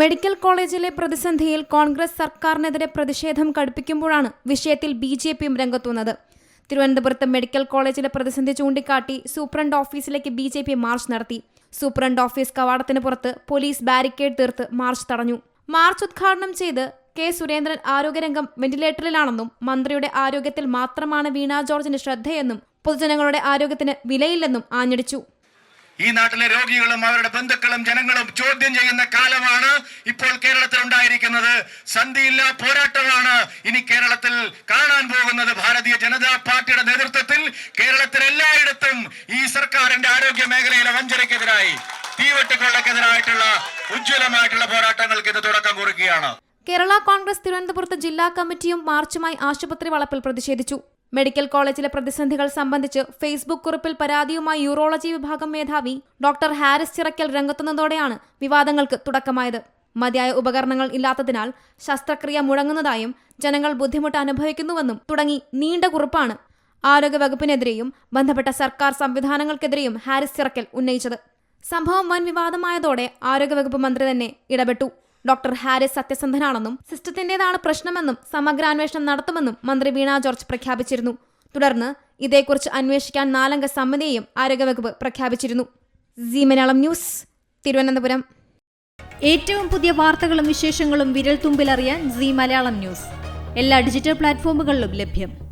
Medical കോളേജിലെ പ്രതിസന്ധിയിൽ കോൺഗ്രസ് സർക്കാരിനെതിരെ പ്രതിഷേധം കടുപ്പിക്കുമ്പോഴാണ് വിഷയത്തിൽ ബി ജെ പിയും രംഗത്തുവന്നത്. തിരുവനന്തപുരത്ത് മെഡിക്കൽ കോളേജിലെ പ്രതിസന്ധി ചൂണ്ടിക്കാട്ടി സൂപ്രണ്ട് ഓഫീസിലേക്ക് ബി ജെ പി മാർച്ച് നടത്തി. സൂപ്രണ്ട് ഓഫീസ് കവാടത്തിന് പുറത്ത് പോലീസ് ബാരിക്കേഡ് തീർത്ത് മാർച്ച് തടഞ്ഞു. മാർച്ച് ഉദ്ഘാടനം ചെയ്ത് കെ സുരേന്ദ്രൻ ആരോഗ്യരംഗം വെന്റിലേറ്ററിലാണെന്നും മന്ത്രിയുടെ ആരോഗ്യത്തിൽ മാത്രമാണ് വീണ ജോർജിന് ശ്രദ്ധയെന്നും പൊതുജനങ്ങളുടെ ആരോഗ്യത്തിന് വിലയില്ലെന്നും ആഞ്ഞടിച്ചു. ഈ നാട്ടിലെ രോഗികളും അവരുടെ ബന്ധുക്കളും ജനങ്ങളും ചോദ്യം ചെയ്യുന്ന കാലമാണ് ഇപ്പോൾ കേരളത്തിൽ ഉണ്ടായിരിക്കുന്നത് സന്ധിയില്ല പോരാട്ടമാണ് ഇനി കേരളത്തിൽ കാണാൻ പോകുന്നത്. ഭാരതീയ ജനതാ പാർട്ടിയുടെ നേതൃത്വത്തിൽ കേരളത്തിൽ എല്ലായിടത്തും ഈ സർക്കാരിന്റെ ആരോഗ്യ മേഖലയിലെ വഞ്ചനയ്ക്കെതിരായി തീവെട്ടുകൊള്ളക്കെതിരായിട്ടുള്ള ഉജ്ജ്വലമായിട്ടുള്ള പോരാട്ടങ്ങൾക്ക് ഇത് തുടക്കം കുറിക്കുകയാണ്. കേരള കോൺഗ്രസ് തിരുവനന്തപുരത്ത് ജില്ലാ കമ്മിറ്റിയും മാർച്ചുമായി ആശുപത്രി വളപ്പിൽ പ്രതിഷേധിച്ചു. മെഡിക്കൽ കോളേജിലെ പ്രതിസന്ധികൾ സംബന്ധിച്ച് ഫേസ്ബുക്ക് കുറിപ്പിൽ പരാതിയുമായി യൂറോളജി വിഭാഗം മേധാവി ഡോക്ടർ ഹാരിസ് ചിറക്കൽ രംഗത്തുന്നതോടെയാണ് വിവാദങ്ങൾക്ക് തുടക്കമായത്. മതിയായ ഉപകരണങ്ങൾ ഇല്ലാത്തതിനാൽ ശസ്ത്രക്രിയ മുടങ്ങുന്നതായും ജനങ്ങൾ ബുദ്ധിമുട്ട് അനുഭവിക്കുന്നുവെന്നും തുടങ്ങി നീണ്ട കുറിപ്പാണ് ആരോഗ്യവകുപ്പിനെതിരെയും ബന്ധപ്പെട്ട സർക്കാർ സംവിധാനങ്ങൾക്കെതിരെയും ഹാരിസ് ചിറക്കൽ ഉന്നയിച്ചത്. സംഭവം വൻ വിവാദമായതോടെ ആരോഗ്യവകുപ്പ് മന്ത്രി തന്നെ ഇടപെട്ടു. ഡോക്ടർ ഹാരിസ് സത്യസന്ധനാണെന്നും സിസ്റ്റത്തിന്റേതാണ് പ്രശ്നമെന്നും സമഗ്രാന്വേഷണം നടത്തുമെന്നും മന്ത്രി വീണ ജോർജ് പ്രഖ്യാപിച്ചിരുന്നു. തുടർന്ന് ഇതേക്കുറിച്ച് അന്വേഷിക്കാൻ നാലംഗ സമിതിയെയും ആരോഗ്യവകുപ്പ് പ്രഖ്യാപിച്ചിരുന്നു. സി മലയാളം ന്യൂസ് തിരുവനന്തപുരം. ഏറ്റവും പുതിയ വാർത്തകളും വിശേഷങ്ങളും വിരൽ തുമ്പിലറിയാൻ സി മലയാളം ന്യൂസ്. എല്ലാ ഡിജിറ്റൽ പ്ലാറ്റ്ഫോമുകളിലും ലഭ്യം.